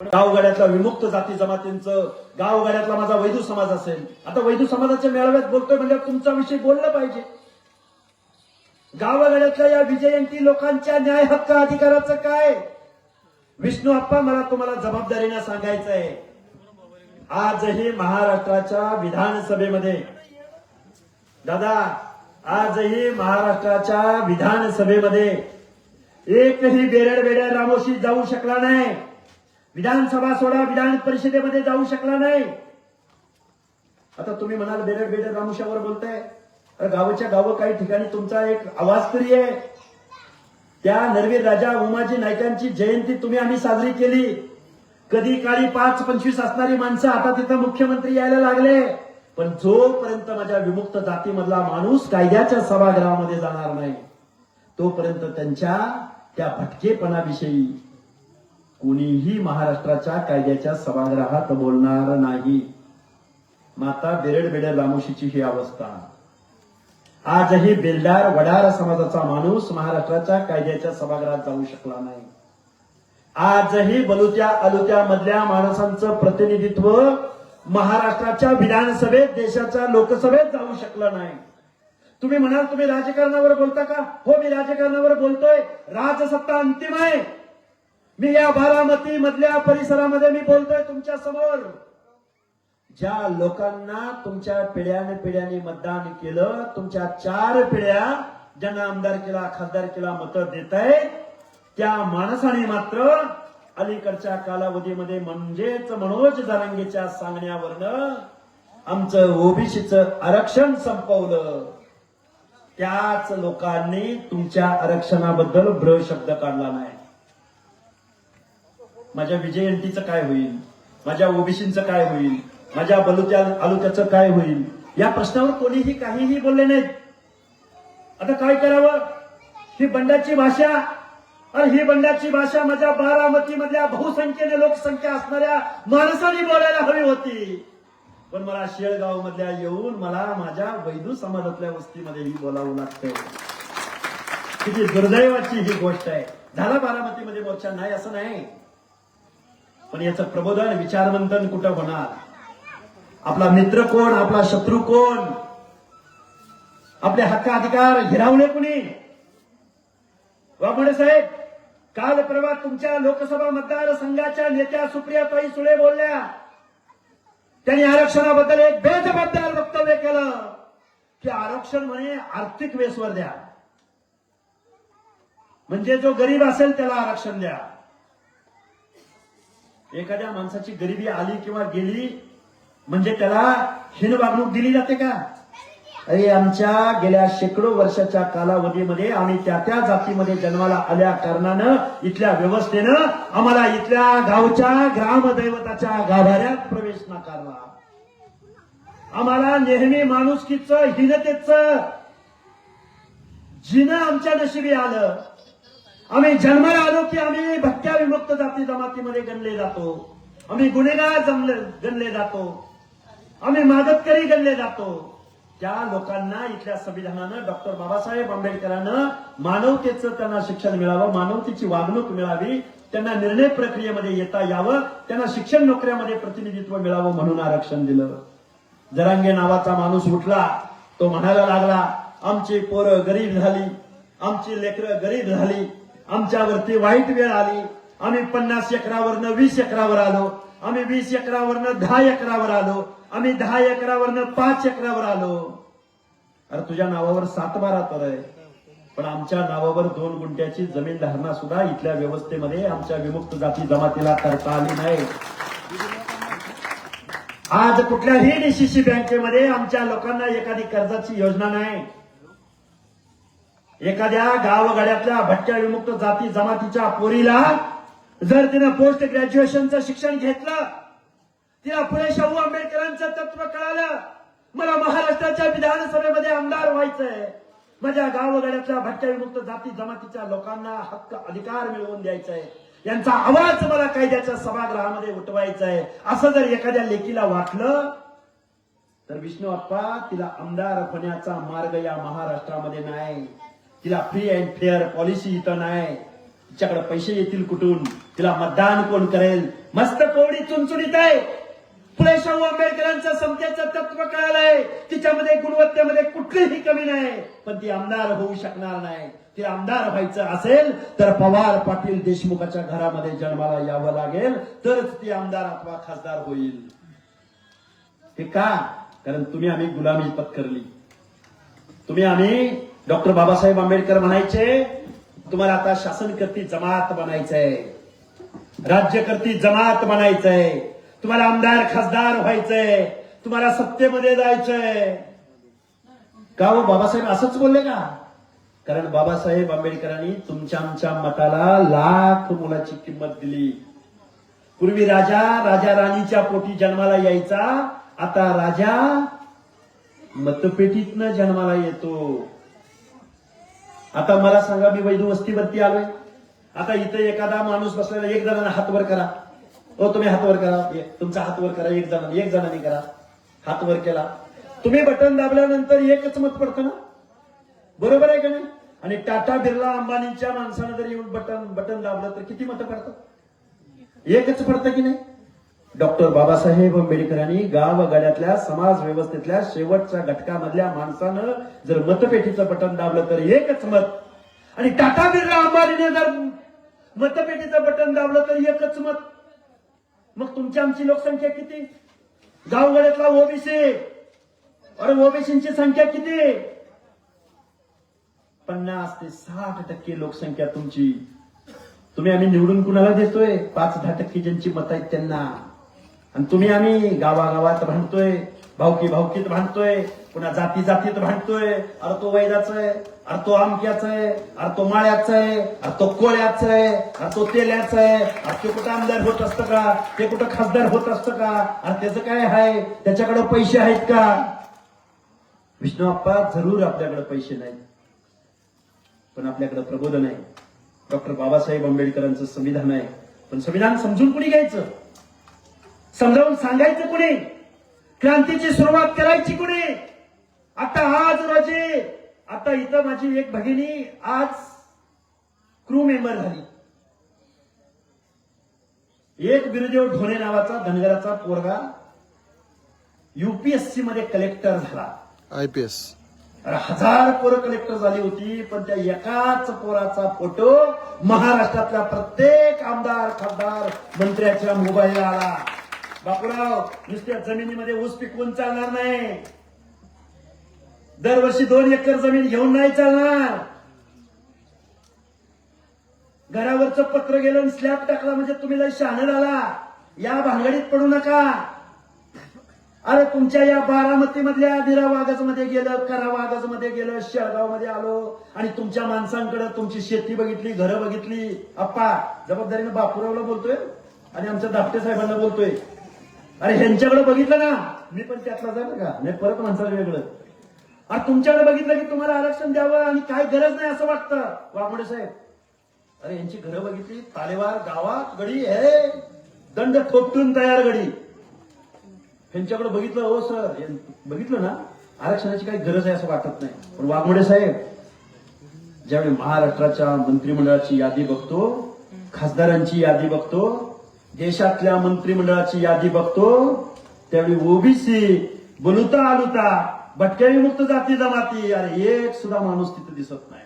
गावगाड्यातला विमुक्त जाती जमातींचं गावगाड्यातला माझा वैदू समाज असेल. आता वैदू समाजाच्या मेळाव्यात बोलतोय म्हणजे तुमचा विषय बोललं पाहिजे. गावगाड्यातल्या या विजयंती लोकांच्या न्याय हक्क अधिकाराचं काय? विष्णू आप्पा मला तुम्हाला जबाबदारीनं सांगायचं आहे. आजही महाराष्ट्राच्या विधानसभेमध्ये दादा आजही महाराष्ट्राच्या विधानसभेमध्ये एकही बेरड बेड्या रामोशी जाऊ शकला नाही. विधानसभा सोडा विधान परिषदेमध्ये जाऊ शकला नाही. आता तुम्ही म्हणाल बेरड बेरड रामुशावर बोलताय. अरे गावाच्या गावं काही ठिकाणी तुमचा एक आवाज तरी आहे. त्या नरवीर राजा उमाजी नायकांची जयंती तुम्ही आम्ही साजरी केली. कधी काळी पाच पंचवीस असणारी माणसं आता तिथं मुख्यमंत्री यायला लागले. पण जोपर्यंत माझ्या विमुक्त जातीमधला माणूस कायद्याच्या सभागृहामध्ये जाणार नाही तोपर्यंत त्यांच्या त्या भटकेपणाविषयी कुणीही महाराष्ट्राच्या कायद्याच्या सभागृहात बोलणार नाही. माता बेरड बेडर रामोशीची ही अवस्था. आजही बेलदार वडार समाजाचा माणूस महाराष्ट्राच्या कायद्याच्या सभागृहात जाऊ शकला नाही. आजही बलुत्या अलुत्या मधल्या माणसांचं प्रतिनिधित्व महाराष्ट्राच्या विधानसभेत देशाच्या लोकसभेत जाऊ शकलं नाही. तुम्ही म्हणाल तुम्ही राजकारणावर बोलता का? हो मी राजकारणावर बोलतोय. राजसत्ता अंतिम आहे. मी या बारामती मधल्या परिसरामध्ये मी बोलतोय तुमच्यासमोर. ज्या लोकांना तुमच्या पिढ्याने पिढ्याने मतदान केलं तुमच्या चार पिढ्या ज्यांना आमदार केला खासदार केला मतं देत आहे त्या माणसाने मात्र अलीकडच्या कालावधीमध्ये म्हणजेच मनोज जरांगेच्या सांगण्यावरनं आमचं ओबीसीचं आरक्षण संपवलं. त्याच लोकांनी तुमच्या आरक्षणाबद्दल भ्र शब्द काढला नाही. माझ्या विजयंतीचं काय होईल? माझ्या ओबीसीचं काय होईल? माझ्या बलुत्या आलुत्याचं काय होईल? या प्रश्नावर कोणीही काहीही बोलले नाहीत. आता काय करावं? ही बंडाची भाषा आणि ही बंडाची भाषा माझ्या बारामती मधल्या बहुसंख्येने लोकसंख्या असणाऱ्या माणसांनी बोलायला हवी होती. पण मला शेळगाव मधल्या येऊन मला माझ्या वैदू समाजातल्या वस्तीमध्ये ही बोलावं लागतंय किती दुर्दैवाची ही गोष्ट आहे. झाला बारामतीमध्ये मोर्चा? नाही असं नाही. पण याचं प्रबोधन विचारमंथन कुठं होणार? आपला मित्र कोण? आपला शत्रू कोण? आपले हक्क अधिकार हिरावले कुणी? वाघमोडे साहेब काल परवा तुमच्या लोकसभा मतदारसंघाच्या नेत्या सुप्रियाताई सुळे बोलल्या. त्यांनी आरक्षणाबद्दल एक बेजबाबदार वक्तव्य केलं. की आरक्षण म्हणे आर्थिक वेसवर द्या. म्हणजे जो गरीब असेल त्याला आरक्षण द्या. एखाद्या माणसाची गरिबी आली किंवा गेली म्हणजे त्याला हीन वागणूक दिली जाते का? अरे आमच्या गेल्या शेकडो वर्षाच्या कालावधीमध्ये आम्ही त्या त्या जातीमध्ये जन्माला आल्या कारणानं इथल्या व्यवस्थेनं आम्हाला इथल्या गावच्या ग्रामदैवताच्या गाभाऱ्यात प्रवेश नाकारला. आम्हाला नेहमी माणुसकीच हिनतेचं जिनं आमच्या नशिबी आलं. आम्ही जन्माला आलो की आम्ही भटक्या विमुक्त जाती जमातीमध्ये गणले जातो. आम्ही गुन्हेगार जमले गणले जातो. आम्ही मागतकरी गणले जातो. त्या लोकांना इथल्या संविधानानं डॉक्टर बाबासाहेब आंबेडकरानं मानवतेचं त्यांना शिक्षण मिळावं मानवतेची वागणूक मिळावी त्यांना निर्णय प्रक्रियेमध्ये येता यावं त्यांना शिक्षण नोकऱ्यामध्ये प्रतिनिधित्व मिळावं म्हणून आरक्षण दिलं. जरांगे नावाचा माणूस उठला तो म्हणायला लागला आमची पोरं गरीब झाली आमची लेकरं गरीब झाली आमच्यावरती वाईट वेळ आली. आम्ही पन्नास एकरावरनं वीस एकरावर आलो. आम्ही वीस एकरावरनं दहा एकरावर आलो. आम्ही दहा एकरावरनं पाच एकरावर आलो. अरे तुझ्या नावावर सात बारा तर आहे. पण आमच्या नावावर दोन गुंठ्याची जमीन धारणा सुद्धा इथल्या व्यवस्थेमध्ये आमच्या विमुक्त जाती जमातीला करता आली नाही. आज कुठल्याही डीसीसी बँकेमध्ये आमच्या लोकांना एखादी कर्जाची योजना नाही. एखाद्या गावगाड्यातल्या भटक्या विमुक्त जाती जमातीच्या पोरीला जर तिनं पोस्ट ग्रॅज्युएशनचं शिक्षण घेतलं तिला पुणे शाहू आंबेडकरांचं तत्व कळालं मला महाराष्ट्राच्या विधानसभेमध्ये आमदार व्हायचंय. माझ्या गावगाड्यातल्या भटक्या विमुक्त जाती जमातीच्या लोकांना हक्क अधिकार मिळवून द्यायचा आहे यांचा आवाज मला कायद्याच्या सभागृहामध्ये उठवायचा आहे असं जर एखाद्या लेखीला वाटलं तर विष्णू अप्पा तिला आमदार होण्याचा मार्ग या महाराष्ट्रामध्ये नाही. तिला फ्री अँड फेअर पॉलिसी इथं नाही. तिच्याकडे पैसे येतील कुठून? तिला मतदान कोण करेल? मस्त कोवडी चुनचुनीत आहे. पुढे शाहू आंबेडकरांचं समतेचं तत्व कळालंय. तिच्यामध्ये गुणवत्तेमध्ये कुठलीही कमी नाही. पण ती आमदार होऊ शकणार नाही. ती आमदार व्हायचं असेल तर पवार पाटील देशमुखाच्या घरामध्ये जन्माला यावं लागेल तरच ती आमदार अथवा खासदार होईल. हे का? कारण तुम्ही आम्ही गुलामी पत्करली. तुम्ही आम्ही डॉक्टर बाबासाहेब आंबेडकर म्हणायचे तुम्हाला आता शासनकर्ती जमात बनायचंय राज्यकर्ती जमात बनायचंय तुम्हाला आमदार खासदार व्हायचंय. तुम्हाला सत्तेमध्ये जायचंय. का हो बाबासाहेब असंच बोलले का? कारण बाबासाहेब आंबेडकरांनी तुमच्या आमच्या मताला लाख मुलाची किंमत दिली. पूर्वी राजा राजा राणीच्या पोटी जन्माला यायचा. आता राजा मतपेटीतनं जन्माला येतो. आता मला सांगा मी वैधू वस्तीवरती आलोय. आता इथे एखादा माणूस बसलेला एक जणांना हात वर करा. हो तुम्ही हात वर करा. तुमचा हात वर करा एक जण एक जणांनी करा. हात वर केला. तुम्ही बटन दाबल्यानंतर एकच मत पडतं ना? बरोबर आहे का नाही? आणि टाटा बिर्ला अंबानींच्या माणसानं जर येऊन बटन बटन दाबलं तर किती मतं पडतात एकच पडतं की नाही? डॉक्टर बाबासाहेब आंबेडकरांनी गावगाड्यातल्या समाज व्यवस्थेतल्या शेवटच्या घटकामधल्या माणसानं जर मतपेटीचं बटन दाबलं तर एकच मत. आणि टाटा बिर्ला अंबानीने जर मतपेटीचं बटन दाबलं तर एकच मत. मग तुमची आमची लोकसंख्या किती? गावगाड्यातला ओबीसी. अरे ओबीसीची संख्या किती? पन्नास ते साठ टक्के लोकसंख्या तुमची. तुम्ही आम्ही निवडून कुणाला देतोय? पाच दहा टक्के ज्यांची मत आहेत त्यांना. आणि तुम्ही आम्ही गावागावात भांडतोय भावकी भावकीत भांडतोय पुन्हा जाती जातीत भांडतोय. अरे तो वैदाचा आहे अरे तो आमक्याचा आहे अरे तो माळ्याचा आहे अरे तो कोळ्याचा आहे अरे तो तेल्याचा आहे. अरे ते कुठं आमदार होत असतं का? ते कुठं खासदार होत असतं का? अरे त्याचं काय आहे? त्याच्याकडे पैसे आहेत का? विष्णू आप्पा जरूर आपल्याकडे पैसे नाहीत. पण आपल्याकडे प्रबोधन आहे. डॉक्टर बाबासाहेब आंबेडकरांचं संविधान आहे. पण संविधान समजून कुणी घ्यायचं? समजावून सांगायचं कुणी? क्रांतीची सुरुवात करायची कुणी? आता आज रोजी आता इथं माझी एक भगिनी आज क्रू मेंबर झाली. एक बिरुदेव ढोणे नावाचा धनगराचा पोरगा युपीएससी मध्ये कलेक्टर झाला. आय पी एस अरे हजार पोरं कलेक्टर झाली होती पण त्या एकाच पोराचा फोटो महाराष्ट्रातल्या प्रत्येक आमदार खासदार मंत्र्याच्या मोबाईलला आला. बापूराव नुसत्या जमिनीमध्ये ऊस पिकवून चालणार नाही. दरवर्षी दोन एकर जमीन घेऊन नाही चालणार. घरावरचं पत्र गेलं स्लॅब टाकला म्हणजे तुम्ही लय शहाणं झाला. या भानगडीत पडू नका. अरे तुमच्या या बारामती मधल्या दिरा वागजमध्ये गेलं करा वागजमध्ये गेलं शेळगावमध्ये आलो आणि तुमच्या माणसांकडे तुमची शेती बघितली घरं बघितली. अप्पा जबाबदारीनं बापुरावला बोलतोय आणि आमच्या दापटे साहेबांना बोलतोय. अरे ह्यांच्याकडे बघितलं ना. मी पण त्यातला जाणार का? नाही परत माणसाला वेगळं. अरे तुमच्याकडे बघितलं की तुम्हाला आरक्षण द्यावं आणि काय गरज नाही असं वाटतं. वाघमोडे साहेब. अरे यांची घरं बघितली. तालेवार गावात गडी हे. दंड थोपटून तयार गडी. यांच्याकडे बघितलं हो सर. बघितलं ना? आरक्षणाची काही गरज आहे असं वाटत नाही. पण वाघमोडे साहेब ज्यावेळी महाराष्ट्राच्या मंत्रिमंडळाची यादी बघतो खासदारांची यादी बघतो देशातल्या मंत्रिमंडळाची यादी बघतो त्यावेळी ओबीसी बलुता आलुता भटक्या विमुक्त जाती जमाती अरे एक सुद्धा माणूस तिथे दिसत नाही.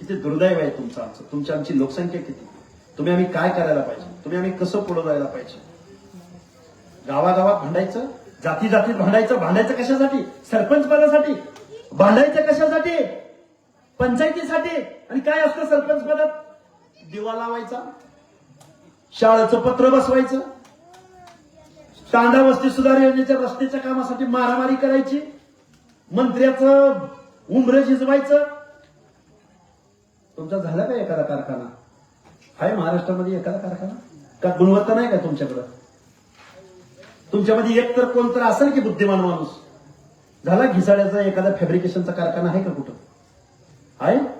किती दुर्दैव आहे तुमचं आमचं. तुमची आमची लोकसंख्या किती? तुम्ही आम्ही काय करायला पाहिजे? तुम्ही आम्ही कसं पुढे जायला पाहिजे? गावागावात भांडायचं? जाती जातीत भांडायचं? भांडायचं कशासाठी? सरपंच पदासाठी? भांडायचं कशासाठी? पंचायतीसाठी? आणि काय असतं सरपंच पदात दिवा लावायचा? शाळेचं पत्र बसवायचं. तांडा वस्ती सुधार योजनेच्या रस्त्याच्या कामासाठी मारामारी करायची. मंत्र्याचं उमरं शिजवायचं तुमचा झाला का एखादा कारखाना? आहे महाराष्ट्रामध्ये एखादा कारखाना? का गुणवत्ता नाही का तुमच्याकडं? तुमच्यामध्ये एक तर कोणतर असेल की बुद्धिमान माणूस? झाला घिसाळ्याचा एखादा फॅब्रिकेशनचा कारखाना आहे का कुठं? आहे?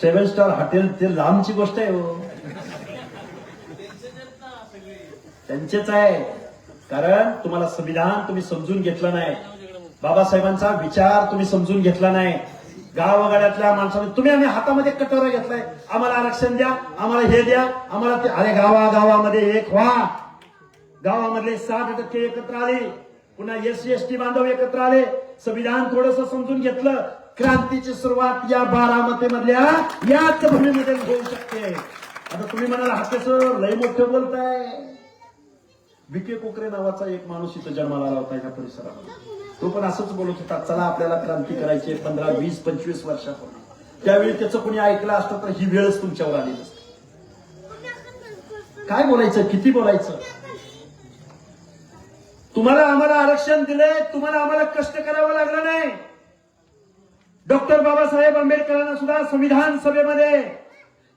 सेव्हन स्टार हॉटेल ते लांबची गोष्ट आहे हो. त्यांचेच आहे. कारण तुम्हाला संविधान तुम्ही समजून घेतलं नाही. बाबासाहेबांचा विचार तुम्ही समजून घेतला नाही. गावागाड्यातल्या माणसाने तुम्ही आम्ही हातामध्ये कटोरा घेतलाय. आम्हाला आरक्षण द्या आम्हाला हे द्या आम्हाला ते अरे गावा गावामध्ये एक व्हा. गावामधले साठ टक्के एकत्र आले. पुन्हा एस सी एस टी बांधव एकत्र आले. संविधान थोडस समजून घेतलं. क्रांतीची सुरुवात या बारामती मधल्या याच भूमीमध्ये होऊ शकते. आता तुम्ही म्हणाल हास्य लय मोठं बोलताय. विके कोकरे नावाचा एक माणूस इथं जन्माला आला होता या परिसरामध्ये. तो पण असंच बोलत होता चला आपल्याला क्रांती करायची पंधरा वीस पंचवीस वर्षापूर्वी. त्यावेळी त्याचं कोणी ऐकलं असतं तर ही वेळच तुमच्यावर आली नसते. काय बोलायचं? किती बोलायचं? तुम्हाला आम्हाला आरक्षण दिलंय तुम्हाला आम्हाला कष्ट करावा लागला नाही. डॉक्टर बाबासाहेब आंबेडकरांना सुद्धा संविधान सभेमध्ये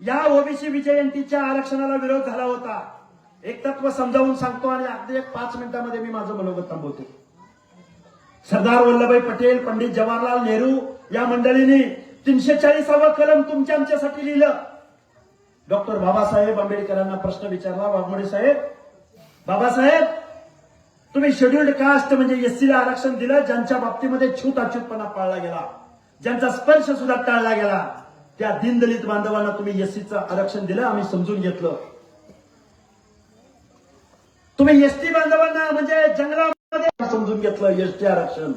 या ओबीसी विजयंतीच्या आरक्षणाला विरोध झाला होता. एक तत्व समजावून सांगतो आणि अगदी एक पाच मिनिटामध्ये मी माझं मनोगत थांबवतो. सरदार वल्लभभाई पटेल पंडित जवाहरलाल नेहरू या मंडळींनी तीनशे चाळीसावं कलम तुमच्या आमच्यासाठी लिहिलं. डॉक्टर बाबासाहेब आंबेडकरांना प्रश्न विचारला वाघमोडे साहेब बाबासाहेब तुम्ही शेड्युल्ड कास्ट म्हणजे एससीला आरक्षण दिलं ज्यांच्या बाबतीमध्ये छूत अछूतपणा पाळला गेला. ज्यांचा स्पर्श सुद्धा टाळला गेला त्या दिनदलित बांधवांना तुम्ही एससीचं आरक्षण दिलं आम्ही समजून घेतलं. तुम्ही एसटी बांधवांना म्हणजे जंगलामध्ये समजून घेतलं एसटी आरक्षण.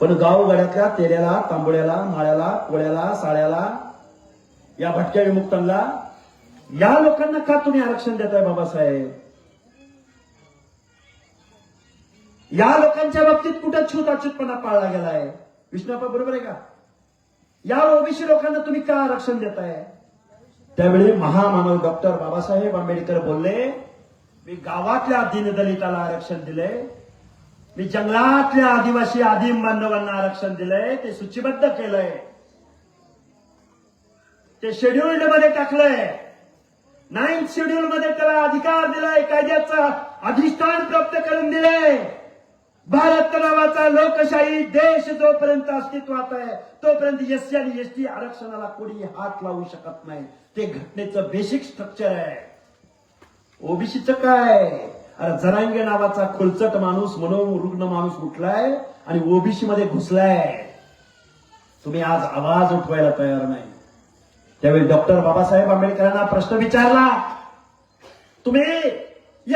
पण गावगाड्यातल्या तेऱ्याला तांबड्याला माळ्याला कोळ्याला साळ्याला या भटक्या विमुक्तांना या लोकांना का तुम्ही आरक्षण देताय बाबासाहेब? या लोकांच्या बाबतीत कुठं छूत अछूतपणा पाळला गेलाय? विष्णुप्पा बरोबर आहे का? या ओबीसी लोकांना तुम्ही का आरक्षण देताय? त्यावेळी महामानव डॉक्टर बाबासाहेब आंबेडकर बोलले मी गावातल्या दीनदलिताला आरक्षण दिलंय. मी जंगलातल्या आदिवासी आदिम बांधवांना आरक्षण दिलंय. ते सूचीबद्ध केलंय. ते शेड्युल्डमध्ये टाकलंय. नाईन्थ शेड्यूल मध्ये त्याला अधिकार दिलाय कायद्याचा अधिष्ठान प्राप्त करून दिलंय. भारत नावाचा लोकशाही देश जोपर्यंत अस्तित्वात आहे तोपर्यंत एससी आणि एसटी आरक्षणाला कोणी हात लावू शकत नाही. ते घटनेचं बेसिक स्ट्रक्चर आहे. ओबीसीचं काय? अरे जरांगे नावाचा खुलचट माणूस मनोरुग्ण माणूस उठलाय आणि ओबीसी मध्ये घुसलाय. तुम्ही आज आवाज उठवायला तयार नाही. त्यावेळी डॉक्टर बाबासाहेब आंबेडकरांना प्रश्न विचारला तुम्ही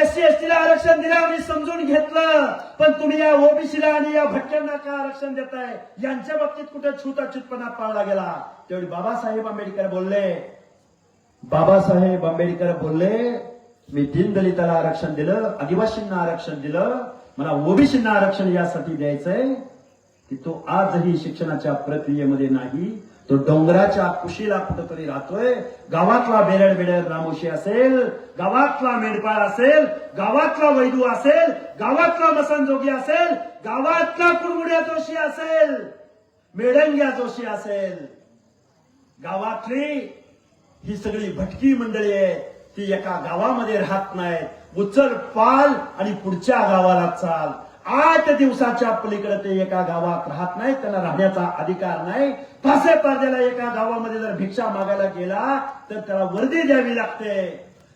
एससी एसटीला आरक्षण दिलं आम्ही समजून घेतलं. पण तुम्ही या ओबीसीला आणि या भटक्यांना का आरक्षण देताय. यांच्या बाबतीत कुठे छूताछूतपणा पाळला गेला? त्यावेळी बाबासाहेब आंबेडकर बोलले. बाबासाहेब आंबेडकर बोलले मी दीनदलिताला आरक्षण दिलं आदिवासींना आरक्षण दिलं. मला ओबीसींना आरक्षण यासाठी द्यायचंय. की तो आजही शिक्षणाच्या प्रक्रियेमध्ये नाही तो डोंगराच्या कुशीला कुठंतरी राहतोय. गावातला बेरड बेरड रामोशी असेल गावातला मेंढपाळ असेल गावातला वैदू असेल गावातला मसनजोगी असेल गावातला कुरमुड्या जोशी असेल मेडंग्या जोशी असेल. गावातली ही सगळी भटकी मंडळी आहे ती एका गावामध्ये राहत नाहीत. उचल पाल आणि पुढच्या गावाला चाल. आठ दिवसाच्या पलीकडे ते एका गावात राहत नाही त्यांना राहण्याचा अधिकार नाही. फासे पारद्याला एका गावामध्ये जर भिक्षा मागायला गेला तर त्याला वर्दी द्यावी लागते.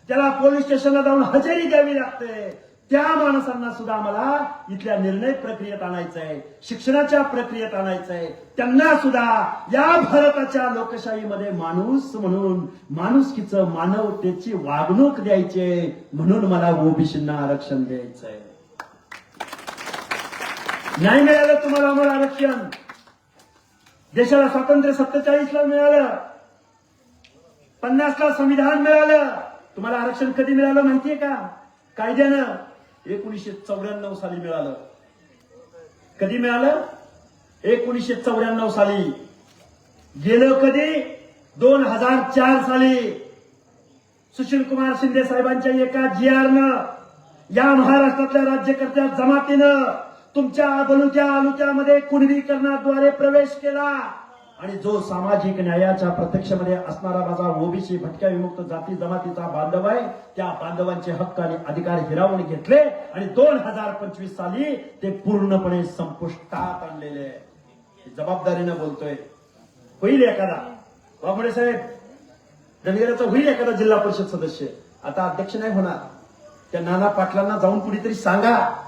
त्याला पोलीस स्टेशनला जाऊन हजेरी द्यावी लागते. त्या माणसांना सुद्धा आम्हाला इथल्या निर्णय प्रक्रियेत आणायचं आहे शिक्षणाच्या प्रक्रियेत आणायचं आहे त्यांना सुद्धा या भारताच्या लोकशाहीमध्ये माणूस म्हणून माणुसकीचं मानवतेची वागणूक द्यायची म्हणून मला ओबीसींना आरक्षण द्यायचं आहे नाही मिळालं तुम्हाला आम्हाला आरक्षण. देशाला स्वातंत्र्य सत्तेचाळीसला मिळालं. पन्नासला संविधान मिळालं. तुम्हाला आरक्षण कधी मिळालं माहितीये का? कायद्यानं एकोणीसशे चौऱ्याण्णव साली मिळालं. कधी मिळालं? एकोणीसशे चौऱ्याण्णव साली. गेलं कधी? दोन हजार चार साली. सुशील कुमार शिंदे साहेबांच्या एका जी आरनं या महाराष्ट्रातल्या राज्यकर्त्या जमातीनं तुमच्या बलुत्या आलुत्यामध्ये कुणबीकरणाद्वारे प्रवेश केला. आणि जो सामाजिक न्यायाच्या प्रत्यक्षमध्ये असणारा माझा ओबीसी भटक्या विमुक्त जाती जमातीचा बांधव आहे त्या बांधवांचे हक्क आणि अधिकार हिरावून घेतले आणि दोन हजार पंचवीस साली ते पूर्णपणे संपुष्टात आणलेले जबाबदारीनं बोलतोय. होईल एखादा? वाघोडे साहेब धनगराचा होईल एखादा जिल्हा परिषद सदस्य? आता अध्यक्ष नाही होणार. त्या नाना पाटलांना जाऊन कुठेतरी सांगा.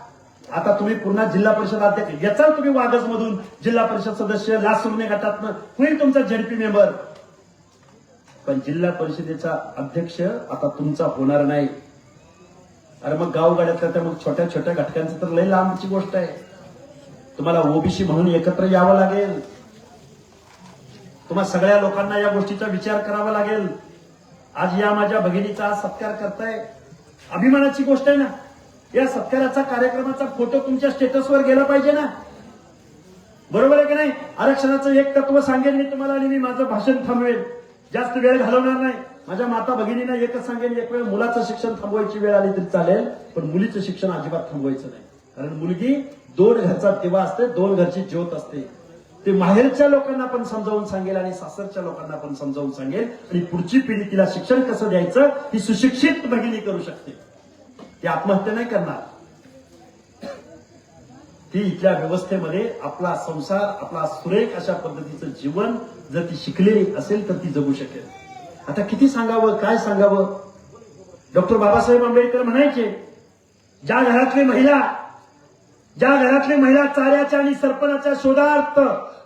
आता तुम्ही पुन्हा जिल्हा परिषद अध्यक्ष याचा तुम्ही वागस मधून जिल्हा परिषद सदस्य लासुरणे गटातनं. होईल तुमचा झेडपी मेंबर? पण जिल्हा परिषदेचा अध्यक्ष आता तुमचा होणार नाही. अरे मग गावगाड्यातल्या त्या मग छोट्या छोट्या घटकांचं तर लय लांबची गोष्ट आहे. तुम्हाला ओबीसी म्हणून एकत्र यावं लागेल. तुम्हाला सगळ्या लोकांना या गोष्टीचा विचार करावा लागेल. आज या माझ्या भगिनीचा आज सत्कार करताय. अभिमानाची गोष्ट आहे ना. या सत्काराचा कार्यक्रमाचा फोटो तुमच्या स्टेटसवर गेला पाहिजे ना? बरोबर आहे की नाही? आरक्षणाचं एक तत्व सांगेन मी तुम्हाला आणि मी माझं भाषण थांबवेल जास्त वेळ घालवणार नाही. माझ्या माता भगिनींना एकच सांगेन एक वेळ मुलाचं शिक्षण थांबवायची वेळ आली तरी चालेल पण मुलीचं शिक्षण अजिबात थांबवायचं नाही. कारण मुलगी दोन घरचा दिवा असते दोन घरची ज्योत असते. ते माहेरच्या लोकांना पण समजावून सांगेल आणि सासरच्या लोकांना पण समजावून सांगेल. आणि पुढची पिढी तिला शिक्षण कसं द्यायचं ही सुशिक्षित भगिनी करू शकते. ती आत्महत्या नाही करणार. ती इथल्या व्यवस्थेमध्ये आपला संसार आपला सुरेख अशा पद्धतीचं जीवन जर ती शिकलेली असेल तर ती जगू शकेल. आता किती सांगावं काय सांगावं? डॉक्टर बाबासाहेब आंबेडकर म्हणायचे ज्या घरातली महिला ज्या घरातली महिला चाऱ्याच्या आणि सरपणाच्या शोधार्थ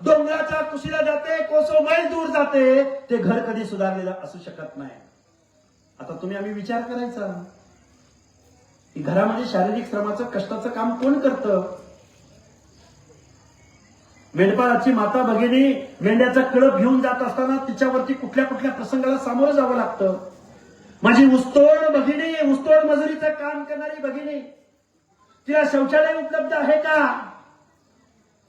डोंगराच्या कुशीला जाते कोसो मैल दूर जाते ते घर कधी सुधारलेलं असू शकत नाही. आता तुम्ही आम्ही विचार करायचा घरामध्ये शारीरिक श्रमाचं कष्टाचं काम कोण करतं? मेंढपाळाची माता भगिनी मेंढ्याचा कळप घेऊन जात असताना तिच्यावरती कुठल्या कुठल्या प्रसंगाला सामोरं जावं लागतं? माझी उस्तोड भगिनी उस्तोड मजुरीचं काम करणारी भगिनी तिला शौचालय उपलब्ध आहे का?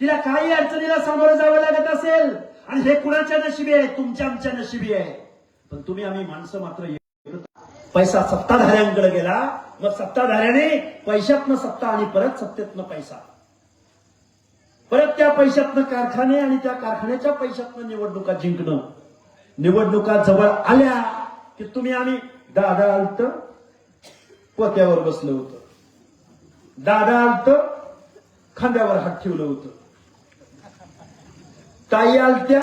तिला काही अडचणीला सामोरं जावं लागत असेल? आणि हे कुणाच्या नशिबी आहे? तुमच्या आमच्या नशिबी आहे. पण तुम्ही आम्ही माणसं मात्र पैसा सत्ताधाऱ्यांकडे गेला मग सत्ताधाऱ्याने पैशातनं सत्ता आणि परत सत्तेतनं पैसा. परत त्या पैशातनं कारखाने आणि त्या कारखान्याच्या पैशातनं निवडणुका जिंकणं. निवडणुका जवळ आल्या की तुम्ही आम्ही दादा आलत पोत्यावर बसलं होतं. दादा आलत खांद्यावर हात ठेवलं होतं. ताई आलत्या.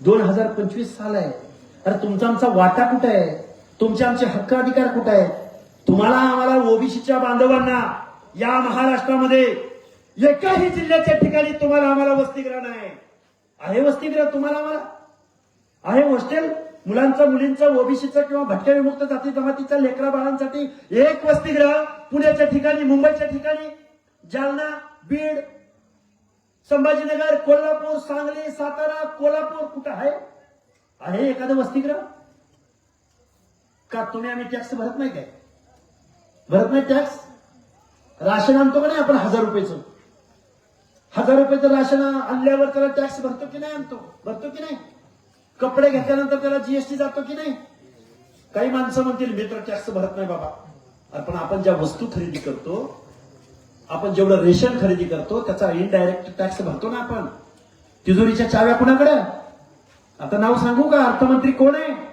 दोन हजार पंचवीस साल आहे. अरे तुमचा आमचा वाटा कुठे आहे? तुमचे आमचे हक्क अधिकार कुठे आहेत? तुम्हाला आम्हाला ओबीसीच्या बांधवांना या महाराष्ट्रामध्ये एकाही जिल्ह्याच्या ठिकाणी तुम्हाला आम्हाला वसतिगृह नाही. आहे वसतिगृह तुम्हाला आम्हाला? आहे हॉस्टेल? मुलांचं मुलींचं ओबीसीचं किंवा भटक्या विमुक्त जाती जमातीच्या लेकरा बाळांसाठी एक वसतिगृह पुण्याच्या ठिकाणी मुंबईच्या ठिकाणी जालना बीड संभाजीनगर कोल्हापूर सांगली सातारा कोल्हापूर कुठं आहे? आहे एखादं वसतिगृह? का तुम्ही आम्ही टॅक्स भरत नाही काय? भरत नाही टॅक्स राशन आणतो का नाही आपण? हजार रुपयेचं. हजार रुपयेचं राशन आणल्यावर त्याला टॅक्स भरतो की नाही आणतो? भरतो की नाही? कपडे घेतल्यानंतर त्याला जीएसटी जातो की नाही? काही माणसं म्हणतील मी तर टॅक्स भरत नाही बाबा. पण आपण ज्या वस्तू खरेदी करतो आपण जेवढं रेशन खरेदी करतो त्याचा इनडायरेक्ट टॅक्स भरतो ना आपण. तिजोरीच्या चाव्या कुणाकडे? आता नाव सांगू का? अर्थमंत्री कोण आहे?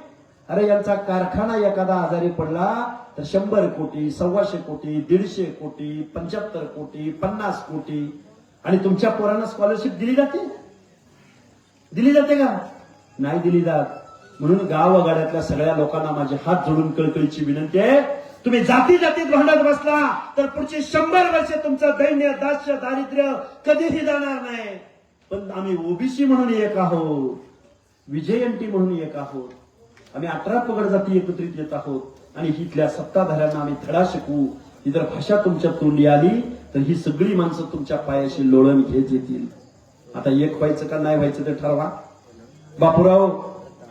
अरे यांचा कारखाना एखादा आजारी पडला तर शंभर कोटी सव्वाशे कोटी दीडशे कोटी पंच्याहत्तर कोटी पन्नास कोटी. आणि तुमच्या पोरांना स्कॉलरशिप दिली जाते? दिली जाते का? नाही दिली जात. म्हणून गावगाड्यातल्या सगळ्या लोकांना माझे हात जोडून कळकळीची विनंती आहे. तुम्ही जाती जातीत भांडत बसला तर पुढची शंभर वर्ष तुमचं दैन्य दास्य दारिद्र्य कधीही जाणार नाही. पण आम्ही ओबीसी म्हणून एक आहोत विजयंती म्हणून एक आहोत. आम्ही अठरा पगड जाती एकत्रित येत आहोत. आणि इथल्या सत्ताधाऱ्यांना आम्ही धडा शिकवू. ही जर भाषा तुमच्या तोंडी आली तर ही सगळी माणसं तुमच्या पायाशी लोळण घेत येतील. आता एक व्हायचं का नाही व्हायचं ते ठरवा. बापूराव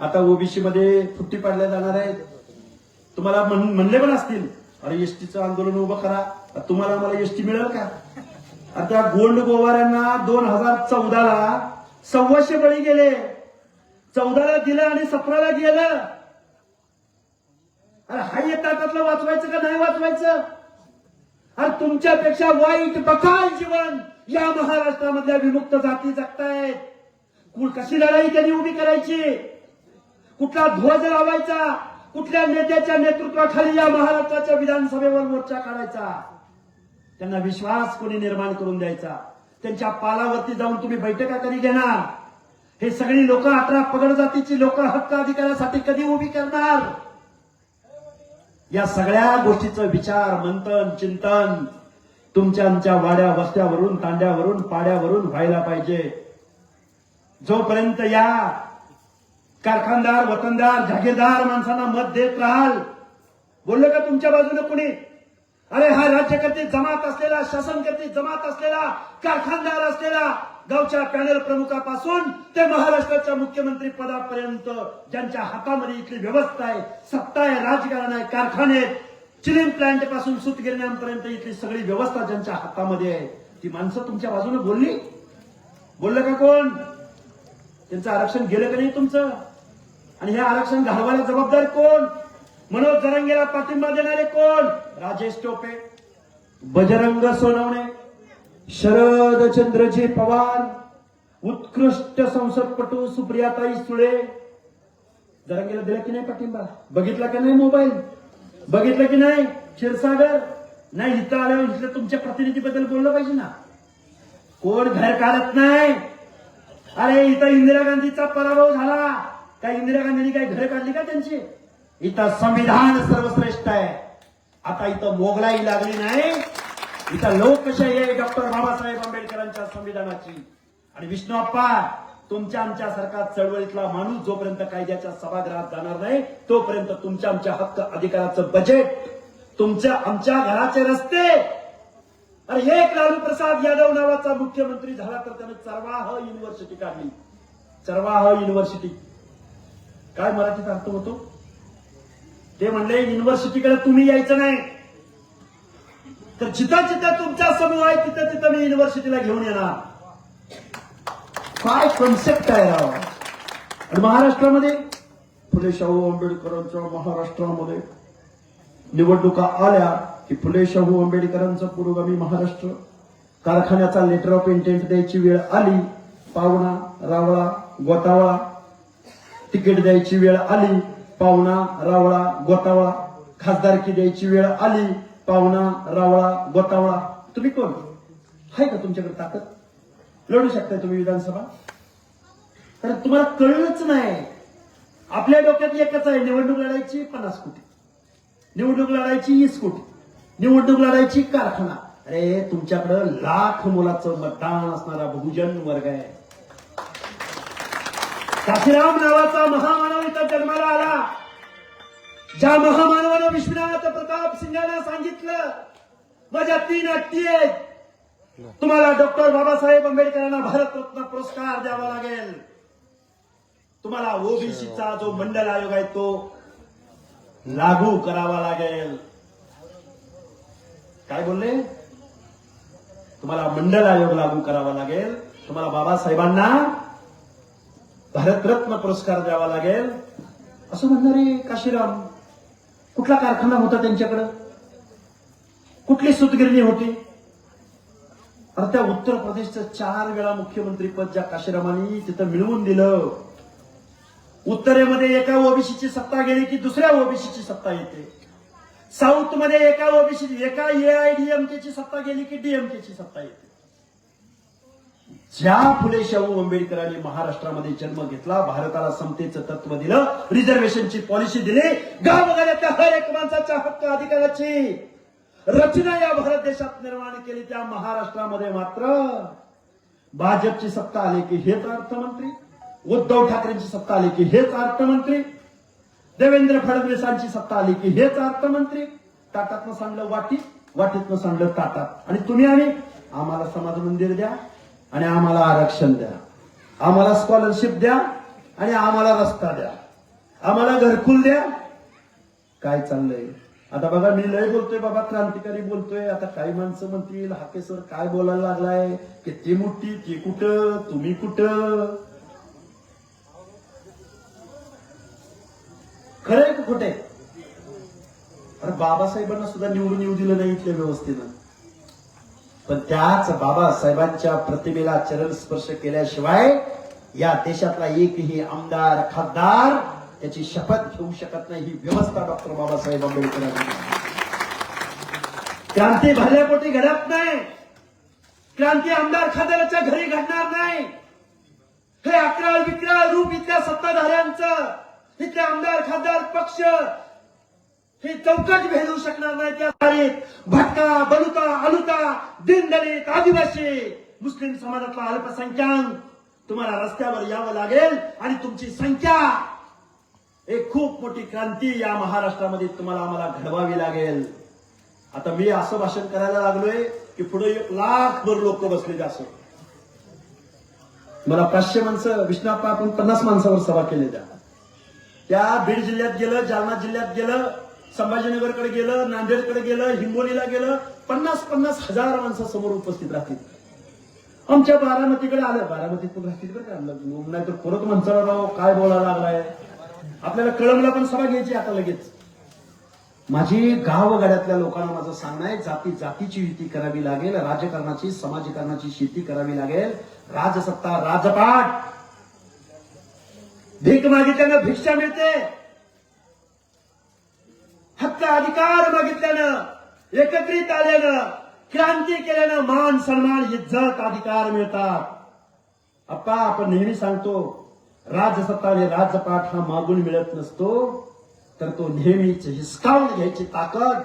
आता ओबीसी मध्ये फुट्टी पाडल्या जाणार आहेत. तुम्हाला म्हण- म्हणले पण असतील अरे एसटीचं आंदोलन उभं करा. तुम्हाला मला एसटी मिळेल का? आता गोंड गोवाऱ्यांना दोन हजार चौदाला सव्वाशे बळी गेले. चौदाला दिलं आणि सतराला गेलं. अरे हा येतातलं वाचवायचं का नाही वाचवायचं? अरे तुमच्यापेक्षा वाईट बकाल जीवन या महाराष्ट्रामधल्या विमुक्त जाती जगतायत. कशी लढाई त्यांनी उभी करायची? कुठला ध्वज लावायचा? कुठल्या नेत्याच्या नेतृत्वाखाली या महाराष्ट्राच्या विधानसभेवर मोर्चा काढायचा? त्यांना विश्वास कोणी निर्माण करून द्यायचा? त्यांच्या पालावरती जाऊन तुम्ही बैठका कधी घेणार? हे सगळी लोक आता पगड जातीची लोक हक्क अधिकारासाठी कधी उभी करणार? या सगळ्या गोष्टीचं विचार मंथन चिंतन तुमच्या आमच्या वाड्या वस्त्यावरून तांड्यावरून पाड्यावरून व्हायला पाहिजे. जोपर्यंत या कारखानदार वतनदार जागीरदार माणसांना मत देत राहाल बोललो का तुमच्या बाजूने कुणी? अरे हा राज्यकर्ते जमात असलेला शासनकर्ते जमात असलेला कारखानदार असलेला गावच्या पॅनल प्रमुखापासून ते महाराष्ट्राच्या मुख्यमंत्री पदापर्यंत ज्यांच्या हातामध्ये इथली व्यवस्था आहे सत्ता आहे राजकारण आहे कारखाने आहेत चिलिंग प्लांटपासून सुतगिरण्यांपर्यंत इथली सगळी व्यवस्था ज्यांच्या हातामध्ये आहे. ती माणसं तुमच्या बाजूने बोलली? बोललं का कोण? त्यांचं आरक्षण गेलं का नाही तुमचं? आणि हे आरक्षण घालवायला जबाबदार कोण? मनोज जरंगेला पाठिंबा देणारे कोण? राजेश टोपे. बजरंग सोनवणे. शरद चंद्रजी पवार उत्कृष्ट संसदपटू सुप्रियाताई सुळे. जरंगेला दिला की नाही पाठिंबा? बघितला का नाही मोबाईल? बघितलं की नाही? क्षीरसागर? नाही इथं आल्यावर इथलं तुमच्या प्रतिनिधीबद्दल बोललं पाहिजे ना. कोण घर काढत नाही? अरे इथं इंदिरा गांधीचा पराभव झाला. काय इंदिरा गांधींनी काही घर काढली का त्यांची? इथं संविधान सर्वश्रेष्ठ आहे. आता इथं मोगलाई लागली नाही. इथं लोकशाही आहे डॉक्टर बाबासाहेब आंबेडकरांच्या संविधानाची. आणि विष्णू अप्पा तुमच्या आमच्यासारखा चळवळीतला माणूस जोपर्यंत कायद्याच्या सभागृहात जाणार नाही तोपर्यंत तुमच्या आमच्या हक्क अधिकाराचं बजेट तुमच्या आमच्या घराचे रस्ते. अरे एक लालू प्रसाद यादव नावाचा मुख्यमंत्री झाला तर त्याने चरवाह युनिव्हर्सिटी काढली. चरवाह युनिव्हर्सिटी काय मराठीत अर्थ होतो? ते म्हणले युनिव्हर्सिटीकडे तुम्ही यायचं नाही. तर जिथं जिथं तुमचा समूह आहे तिथं तिथं मी युनिव्हर्सिटीला घेऊन येणार. काय कन्सेप्ट आहे राव? आणि महाराष्ट्रामध्ये फुले शाहू आंबेडकरांच्या महाराष्ट्रामध्ये निवडणुका आल्या की फुले शाहू आंबेडकरांचा पुरोगामी महाराष्ट्र. कारखान्याचा लेटर ऑफ इंटेंट द्यायची वेळ आली. पावणा रावळा गोतावळा. तिकीट द्यायची वेळ आली. पावणा रावळा गोतावळा. खासदारकी द्यायची वेळ आली. पाहुणा रावळा गोतावळा तुम्ही कोण? आहे का तुमच्याकडे ताकद? लढू शकताय तुम्ही विधानसभा? तर तुम्हाला कळलंच नाही. आपल्या डोक्यात एकच आहे निवडणूक लढायची पन्नास कोटी. निवडणूक लढायची वीस कोटी. निवडणूक लढायची कारखाना. अरे तुमच्याकडं लाख मुलाचं मतदान असणारा बहुजन वर्ग आहे. काशीराम नावाचा महामानव इथं जन्माला आला. ज्या महामानवानं विश्वनाथ प्रताप सिंगाला सांगितलं माझ्या तीन अट्टी आहेत. तुम्हाला डॉक्टर बाबासाहेब आंबेडकरांना भारतरत्न पुरस्कार द्यावा लागेल. तुम्हाला ओबीसीचा जो मंडल आयोग आहे तो लागू करावा लागेल. काय बोलले? तुम्हाला मंडल आयोग लागू करावा लागेल. तुम्हाला बाबासाहेबांना भारतरत्न पुरस्कार द्यावा लागेल. असं म्हणणारे काशीराम कुठला कारखाना होता त्यांच्याकडं? कुठली सुतगिरणी होती? अरे त्या उत्तर प्रदेशचं चार वेळा मुख्यमंत्री पद ज्या काशीरामांनी तिथं मिळवून दिलं. उत्तरेमध्ये एका ओबीसीची सत्ता गेली की दुसऱ्या ओबीसीची सत्ता येते. साऊथमध्ये एका ओबीसी एका एआयडीएमकेची सत्ता गेली की डीएमकेची सत्ता येते. ज्या फुले शाहू आंबेडकरांनी महाराष्ट्रामध्ये जन्म घेतला भारताला समतेचं तत्व दिलं रिझर्वेशनची पॉलिसी दिली गावगाड्याच्या हर एक माणसाच्या हक्क अधिकाराची रचना या भारत देशात निर्माण केली त्या महाराष्ट्रामध्ये मात्र भाजपची सत्ता आली की हेच अर्थमंत्री उद्धव ठाकरेंची सत्ता आली की हेच अर्थमंत्री देवेंद्र फडणवीसांची सत्ता आली की हेच अर्थमंत्री ताटातनं सांडलं वाटी वाटीतनं सांडलं ताटात. आणि तुम्ही आणि आम्हाला समाज मंदिर द्या. आणि आम्हाला आरक्षण द्या. आम्हाला स्कॉलरशिप द्या आणि आम्हाला रस्ता द्या. आम्हाला घरकुल द्या. काय चाललंय? आता बघा मी लय बोलतोय बाबा क्रांतिकारी बोलतोय. आता काही माणसं म्हणतील हाके सर काय बोलायला लागलाय? की ती मोठी ती कुठं तुम्ही कुठं? खरंय का खोटे अरे बाबासाहेबांना सुद्धा निवडून येऊ दिलं नाही इथल्या व्यवस्थेनं. पण त्याच बाबासाहेबांच्या प्रतिमेला चरण स्पर्श केल्याशिवाय या देशातला एकही आमदार खासदार त्याची शपथ घेऊ शकत नाही. ही व्यवस्था डॉक्टर बाबासाहेब आंबेडकरांनी क्रांती भरल्यापोटी घडत नाही. क्रांती आमदार खासदाराच्या घरी घडणार नाही. हे अकरा विक्राळ रूप इथल्या सत्ताधाऱ्यांचं इथले आमदार खासदार पक्ष हे चौकट भेदू शकणार नाही त्या सारीत भटका बलुता अलुता दीनदलित आदिवासी. मुस्लिम समाजातला अल्पसंख्याक. तुम्हाला रस्त्यावर यावं लागेल आणि तुमची संख्या. एक खूप मोठी क्रांती या महाराष्ट्रामध्ये तुम्हाला आम्हाला घडवावी लागेल. आता मी असं भाषण करायला लागलोय की पुढे एक लाख भर लोक बसलेले असं मला पाचशे माणसं विष्णाप्पा आपण पन्नास माणसावर सभा केली त्या. त्या बीड जिल्ह्यात गेलं जालना जिल्ह्यात गेलं संभाजीनगरकडे गेलं नांदेडकडे गेलं हिंगोलीला गेलं पन्नास पन्नास हजार माणसासमोर उपस्थित राहतील. आमच्या बारामतीकडे आलं. बारामतीत पण राहतील बरं का? नाही तर परत म्हणता राव काय बोलायला लागलाय? आपल्याला कळमला पण सभा घ्यायची आता लगेच. माझी गावगाड्यातल्या लोकांना माझं सांगणं आहे जाती जातीची युती करावी लागेल राजकारणाची समाजकारणाची शेती करावी लागेल राजसत्ता राजपाट. भीक मागितल्यानं भिक्षा मिळते. हक्क अधिकार मागितल्यानं एकत्रित आल्यानं क्रांती केल्यानं मान सन्मान इज्जत अधिकार मिळतात. आप्पा आपण नेहमी सांगतो राजसत्ता आणि राजपाठ हा मागून मिळत नसतो तर तो नेहमीच हिसकावून घ्यायची ताकद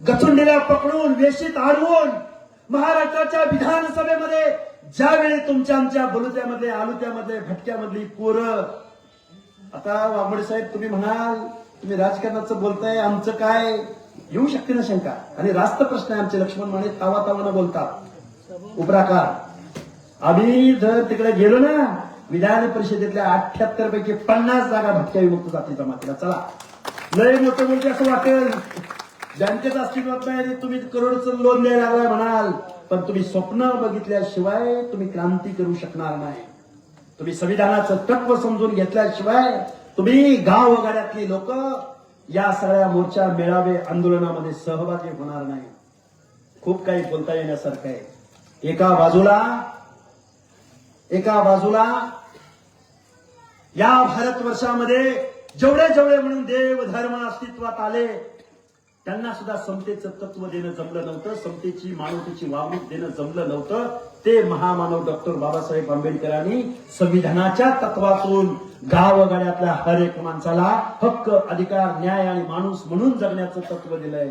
गचुंडीला पकडून वेशीत आणून महाराष्ट्राच्या विधानसभेमध्ये ज्यावेळी तुमच्या आमच्या बलुत्यामध्ये आलुत्यामध्ये भटक्यामधली पोरं आता वाघोडे साहेब तुम्ही म्हणाल तुम्ही राजकारणाचं बोलताय आमचं काय? येऊ शकते ना शंका. आणि रास्त प्रश्न आहे आमचे लक्ष्मण माने तावा तावानं बोलतात. उपराकार. आम्ही जर तिकडे गेलो ना विधान परिषदेतल्या अठ्याहत्तर पैकी पन्नास जागा भटक्या विमुक्त जाती जमातीला. चला. लय मोठं मोठे असं वाटेल. जनतेचा अस्तित्वात नाही तुम्ही करोडचं लोन द्यायला लागलाय म्हणाल. पण तुम्ही स्वप्न बघितल्याशिवाय तुम्ही क्रांती करू शकणार नाही. तुम्ही संविधानाचं तत्व समजून घेतल्याशिवाय तुम्ही गाव गावगाड्यातली लोक या सगळ्या मोर्चा मेळावे आंदोलनामध्ये सहभागी होणार नाही. खूप काही बोलता येण्यासारखं आहे. एका बाजूला एका बाजूला या भारतवर्षामध्ये जेवढे जेवढे म्हणून देव धर्म अस्तित्वात आले त्यांना सुद्धा समतेचं तत्व देणं जमलं नव्हतं समतेची मानवतेची वागणूक देणं जमलं नव्हतं. ते महामानव डॉक्टर बाबासाहेब आंबेडकरांनी संविधानाच्या तत्वातून गावगाड्यातल्या हर एक माणसाला हक्क अधिकार न्याय आणि माणूस म्हणून जगण्याचं तत्व दिलंय.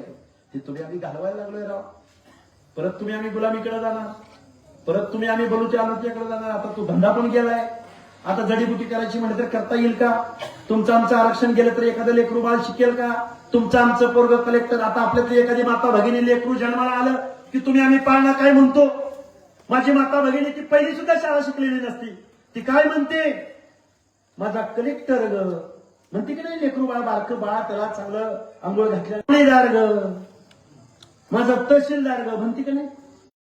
ते तुम्ही आम्ही घालवायला लागलोय राव. परत तुम्ही आम्ही गुलामीकडे जाणार. परत तुम्ही आम्ही बलूच्या आलोच्याकडे जाणार. आता तो धंदा पण गेलाय आता जडीबुटी करायची म्हणजे तर करता येईल का? तुमचं आमचं आरक्षण गेलं तर एखादं लेकरू बाळ शिकेल का? तुमचं आमचं पोरग कलेक्टर आता आपल्यातली एखादी माता भगिनी लेकरू जन्माला आलं की तुम्ही आम्ही पाळणा काय म्हणतो? माझी माता भगिनी ती पहिली सुद्धा शाळा शिकलेली नसती. ती काय म्हणते? माझा कलेक्टर ग. म्हणते की नाही लेकरू बाळ बारक बाळ त्याला चांगलं आंघोळ घातल्या ग. माझा तहसीलदार ग. म्हणते की नाही?